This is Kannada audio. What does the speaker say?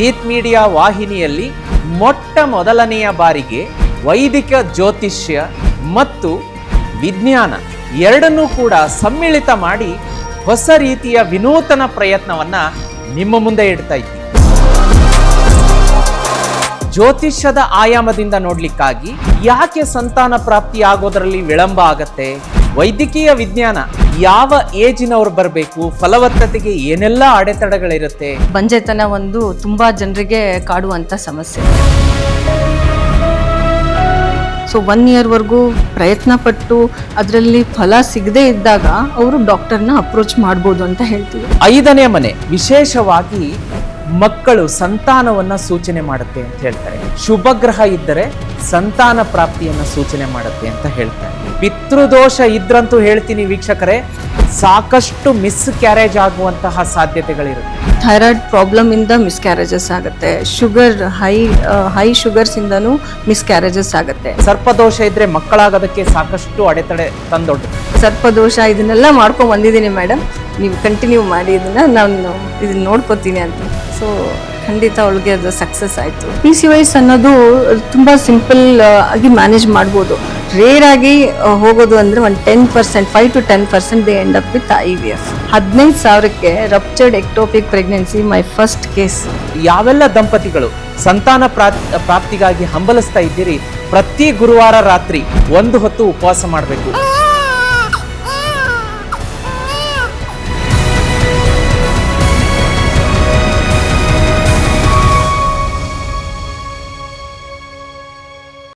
ಜೀತ್ ಮೀಡಿಯಾ ವಾಹಿನಿಯಲ್ಲಿ ಮೊಟ್ಟ ಮೊದಲನೆಯ ಬಾರಿಗೆ ವೈದಿಕ ಜ್ಯೋತಿಷ್ಯ ಮತ್ತು ವಿಜ್ಞಾನ ಎರಡನ್ನೂ ಕೂಡ ಸಮ್ಮಿಳಿತ ಮಾಡಿ ಹೊಸ ರೀತಿಯ ವಿನೂತನ ಪ್ರಯತ್ನವನ್ನ ನಿಮ್ಮ ಮುಂದೆ ಇಡ್ತಾ ಇದ್ದೀವಿ. ಜ್ಯೋತಿಷ್ಯದ ಆಯಾಮದಿಂದ ನೋಡಲಿಕ್ಕಾಗಿ ಯಾಕೆ ಸಂತಾನ ಪ್ರಾಪ್ತಿ ಆಗೋದರಲ್ಲಿ ವಿಳಂಬ ಆಗತ್ತೆ? ವೈದ್ಯಕೀಯ ವಿಜ್ಞಾನ ಯಾವ ಏಜಿನವ್ರು ಬರಬೇಕು ಫಲವತ್ತತೆಗೆ ಏನೆಲ್ಲ ಅಡೆತಡೆಗಳಿರುತ್ತೆ? ಬಂಜೆತನ ಒಂದು ತುಂಬಾ ಜನರಿಗೆ ಕಾಡುವಂತ ಸಮಸ್ಯೆ. ಸೊ ಒನ್ ಇಯರ್ವರೆಗೂ ಪ್ರಯತ್ನ ಪಟ್ಟು ಅದರಲ್ಲಿ ಫಲ ಸಿಗದೇ ಇದ್ದಾಗ ಅವರು ಡಾಕ್ಟರ್ನ ಅಪ್ರೋಚ್ ಮಾಡ್ಬೋದು ಅಂತ ಹೇಳ್ತೀವಿ. ಐದನೇ ಮನೆ ವಿಶೇಷವಾಗಿ ಮಕ್ಕಳು ಸಂತಾನವನ್ನ ಸೂಚನೆ ಮಾಡುತ್ತೆ ಅಂತ ಹೇಳ್ತಾರೆ. ಶುಭ ಗ್ರಹ ಇದ್ದರೆ ಸಂತಾನ ಪ್ರಾಪ್ತಿಯನ್ನ ಸೂಚನೆ ಮಾಡುತ್ತೆ ಅಂತ ಹೇಳ್ತಾರೆ ಪಿತೃದೋಷ ಇದ್ರಂತೂ ಹೇಳ್ತೀನಿ ವೀಕ್ಷಕರೇ ಸಾಕಷ್ಟು ಮಿಸ್ ಕ್ಯಾರೇಜ್ ಆಗುವಂತಹ ಸಾಧ್ಯತೆಗಳಿರುತ್ತೆ. ಥೈರಾಯ್ಡ್ ಪ್ರಾಬ್ಲಮ್ ಇಂದ ಮಿಸ್ಕ್ಯಾರೇಜಸ್ ಆಗುತ್ತೆ. ಶುಗರ್ ಹೈ ಹೈ ಶುಗರ್ಸ್ ಇಂದನೂ ಮಿಸ್ಕ್ಯಾರೇಜಸ್ ಆಗುತ್ತೆ. ಸರ್ಪದೋಷ ಇದ್ರೆ ಮಕ್ಕಳಾಗೋದಕ್ಕೆ ಸಾಕಷ್ಟು ಅಡೆತಡೆ ತಂದೊಡ್ಡು. ಸರ್ಪದೋಷ ಇದನ್ನೆಲ್ಲ ಮಾಡ್ಕೊಂಡು ಬಂದಿದ್ದೀನಿ ಮೇಡಮ್ ನೀವು ಕಂಟಿನ್ಯೂ ಮಾಡಿ ಇದನ್ನ ನಾನು ಇದನ್ನ ನೋಡ್ಕೋತೀನಿ ಅಂತ. ಸೊ ಖಂಡಿತ ಅವಳಿಗೆ ಅದು ಸಕ್ಸಸ್ ಆಯಿತು. ಪಿ ಸಿ ವೈಸ್ ಅನ್ನೋದು ತುಂಬ ಸಿಂಪಲ್ ಆಗಿ ಮ್ಯಾನೇಜ್ ಮಾಡ್ಬೋದು. ರೇರ್ ಆಗಿ ಹೋಗೋದು ಅಂದರೆ ಒಂದು ten percent five to ten percent they end up with I V F ಹದಿನೈದು ಸಾವಿರಕ್ಕೆ ruptured ectopic pregnancy my first case ಯಾವೆಲ್ಲ ದಂಪತಿಗಳು ಸಂತಾನ ಪ್ರಾ- ಪ್ರಾಪ್ತಿಗಾಗಿ ಹಂಬಲಿಸ್ತಾ ಇದ್ದೀರಿ ಪ್ರತಿ ಗುರುವಾರ ರಾತ್ರಿ ಒಂದು ಹೊತ್ತು ಉಪವಾಸ ಮಾಡಬೇಕು.